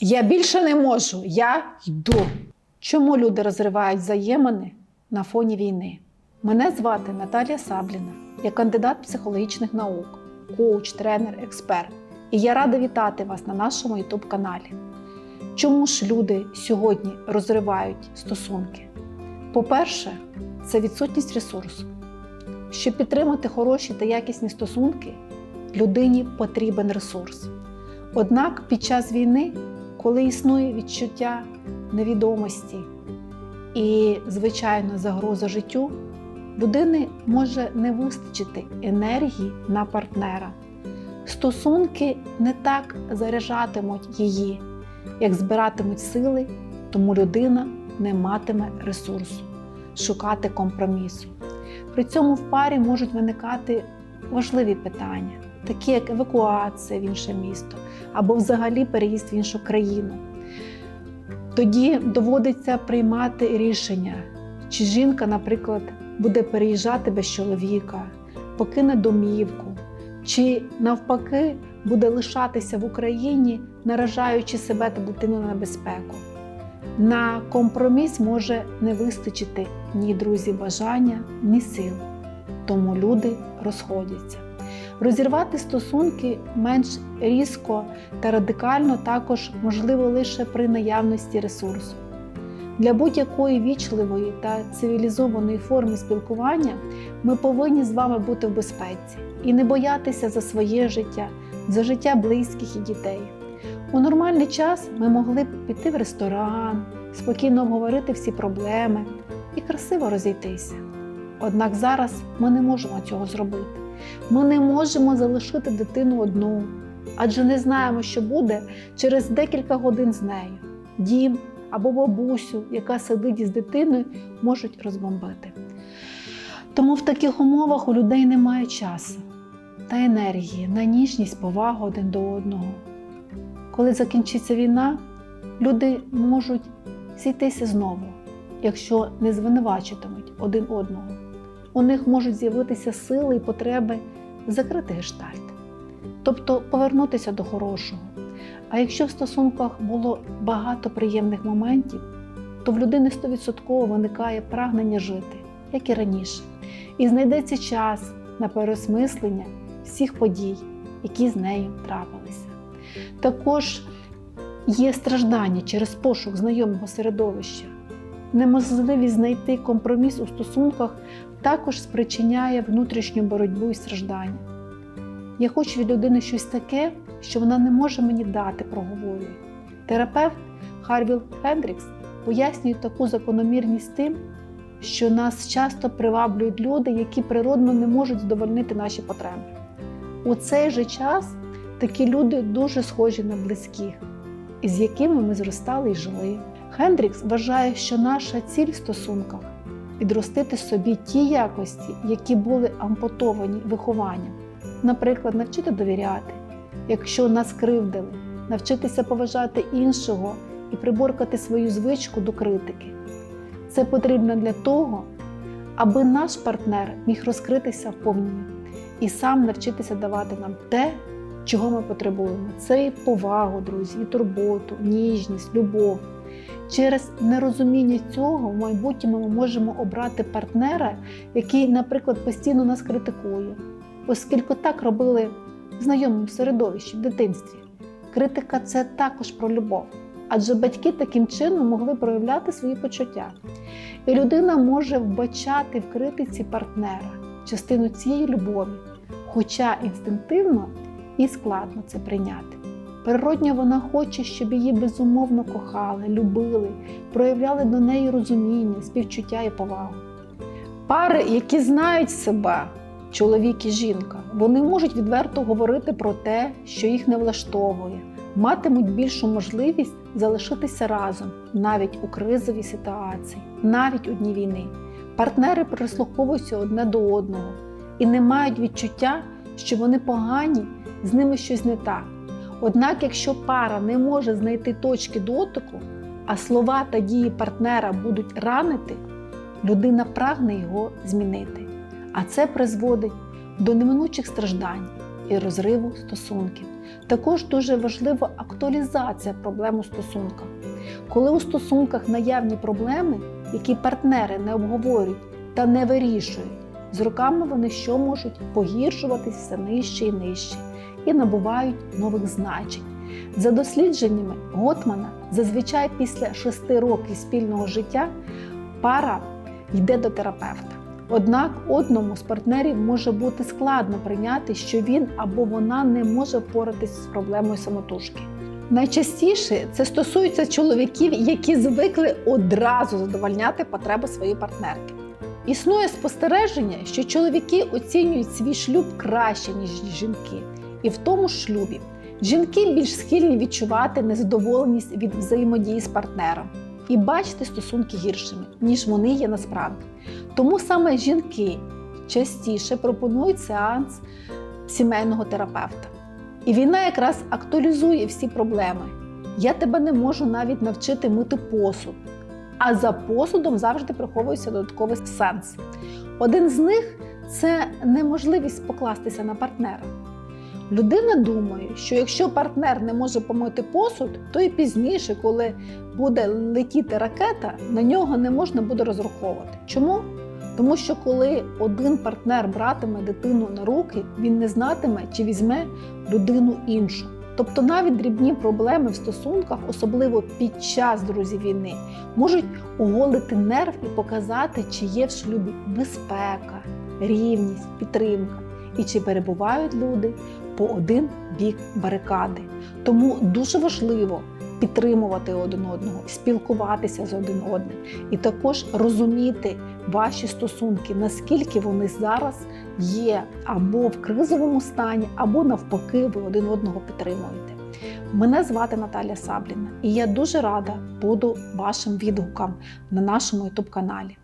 Я більше не можу, я йду. Чому люди розривають взаємини на фоні війни? Мене звати Наталія Сабліна, я кандидат психологічних наук, коуч, тренер, експерт. І я рада вітати вас на нашому youtube каналі. Чому ж люди сьогодні розривають стосунки? По-перше, це відсутність ресурсу. Щоб підтримати хороші та якісні стосунки, людині потрібен ресурс. Однак під час війни, коли існує відчуття невідомості і, звичайно, загроза життю, людини може не вистачити енергії на партнера. Стосунки не так заряджатимуть її, як збиратимуть сили, тому людина не матиме ресурсу шукати компромісу. При цьому в парі можуть виникати важливі питання, такі як евакуація в інше місто або взагалі переїзд в іншу країну. Тоді доводиться приймати рішення, чи жінка, наприклад, буде переїжджати без чоловіка, покине домівку, чи навпаки буде лишатися в Україні, наражаючи себе та дитину на небезпеку. На компроміс може не вистачити ні друзі бажання, ні сил, тому люди розходяться. Розірвати стосунки менш різко та радикально також можливо лише при наявності ресурсу. Для будь-якої вічливої та цивілізованої форми спілкування ми повинні з вами бути в безпеці і не боятися за своє життя, за життя близьких і дітей. У нормальний час ми могли б піти в ресторан, спокійно обговорити всі проблеми і красиво розійтися. Однак зараз ми не можемо цього зробити. Ми не можемо залишити дитину одну, адже не знаємо, що буде через декілька годин з нею. Дім або бабусю, яка сидить із дитиною, можуть розбомбити. Тому в таких умовах у людей немає часу та енергії на ніжність, повагу один до одного. Коли закінчиться війна, люди можуть зійтися знову, якщо не звинувачитимуть один одного. У них можуть з'явитися сили і потреби закрити гештальт, тобто повернутися до хорошого. А якщо в стосунках було багато приємних моментів, то в людини 100% виникає прагнення жити, як і раніше, і знайдеться час на переосмислення всіх подій, які з нею трапилися. Також є страждання через пошук знайомого середовища. Неможливість знайти компроміс у стосунках також спричиняє внутрішню боротьбу і страждання. Я хочу від людини щось таке, що вона не може мені дати, проговорює. Терапевт Харвіл Хендрікс пояснює таку закономірність тим, що нас часто приваблюють люди, які природно не можуть задовольнити наші потреби. У цей же час такі люди дуже схожі на близьких, із якими ми зростали і жили. Хендрікс вважає, що наша ціль в стосунках підростити собі ті якості, які були ампутовані вихованням, наприклад, навчити довіряти, якщо нас кривдили, навчитися поважати іншого і приборкати свою звичку до критики. Це потрібно для того, аби наш партнер міг розкритися вповні і сам навчитися давати нам те, чого ми потребуємо. Це і повагу, друзі, і турботу, ніжність, любов. Через нерозуміння цього в майбутньому ми можемо обрати партнера, який, наприклад, постійно нас критикує, оскільки так робили в знайомому середовищі в дитинстві. Критика це також про любов, адже батьки таким чином могли проявляти свої почуття. І людина може вбачати в критиці партнера частину цієї любові, хоча інстинктивно і складно це прийняти. Природньо вона хоче, щоб її безумовно кохали, любили, проявляли до неї розуміння, співчуття і повагу. Пари, які знають себе, чоловік і жінка, вони можуть відверто говорити про те, що їх не влаштовує, матимуть більшу можливість залишитися разом навіть у кризовій ситуації, навіть у дні війни. Партнери прислуховуються одне до одного і не мають відчуття, що вони погані, з ними щось не так. Однак, якщо пара не може знайти точки дотику, а слова та дії партнера будуть ранити, людина прагне його змінити. А це призводить до неминучих страждань і розриву стосунків. Також дуже важлива актуалізація проблем у стосунках. Коли у стосунках наявні проблеми, які партнери не обговорюють та не вирішують, з роками вони що можуть погіршуватись все нижче і нижче і набувають нових значень. За дослідженнями Готмана, зазвичай після шести років спільного життя пара йде до терапевта. Однак одному з партнерів може бути складно прийняти, що він або вона не може впоратись з проблемою самотужки. Найчастіше це стосується чоловіків, які звикли одразу задовольняти потреби своєї партнерки. Існує спостереження, що чоловіки оцінюють свій шлюб краще, ніж жінки, і в тому ж шлюбі жінки більш схильні відчувати незадоволеність від взаємодії з партнером і бачити стосунки гіршими, ніж вони є насправді. Тому саме жінки частіше пропонують сеанс сімейного терапевта. І війна якраз актуалізує всі проблеми. Я тебе не можу навіть навчити мити посуд. А за посудом завжди приховується додатковий сенс. Один з них це неможливість покластися на партнера. Людина думає, що якщо партнер не може помити посуд, то і пізніше, коли буде летіти ракета, на нього не можна буде розраховувати. Чому? Тому що коли один партнер братиме дитину на руки, він не знатиме, чи візьме людину іншу. Тобто навіть дрібні проблеми в стосунках, особливо під час друзі війни, можуть оголити нерв і показати, чи є в шлюбі безпека, рівність, підтримка і чи перебувають люди по один бік барикади. Тому дуже важливо підтримувати один одного, спілкуватися з один одним, і також розуміти ваші стосунки, наскільки вони зараз є або в кризовому стані, або навпаки, ви один одного підтримуєте. Мене звати Наталя Сабліна, і я дуже рада буду вашим відгукам на нашому youtube каналі.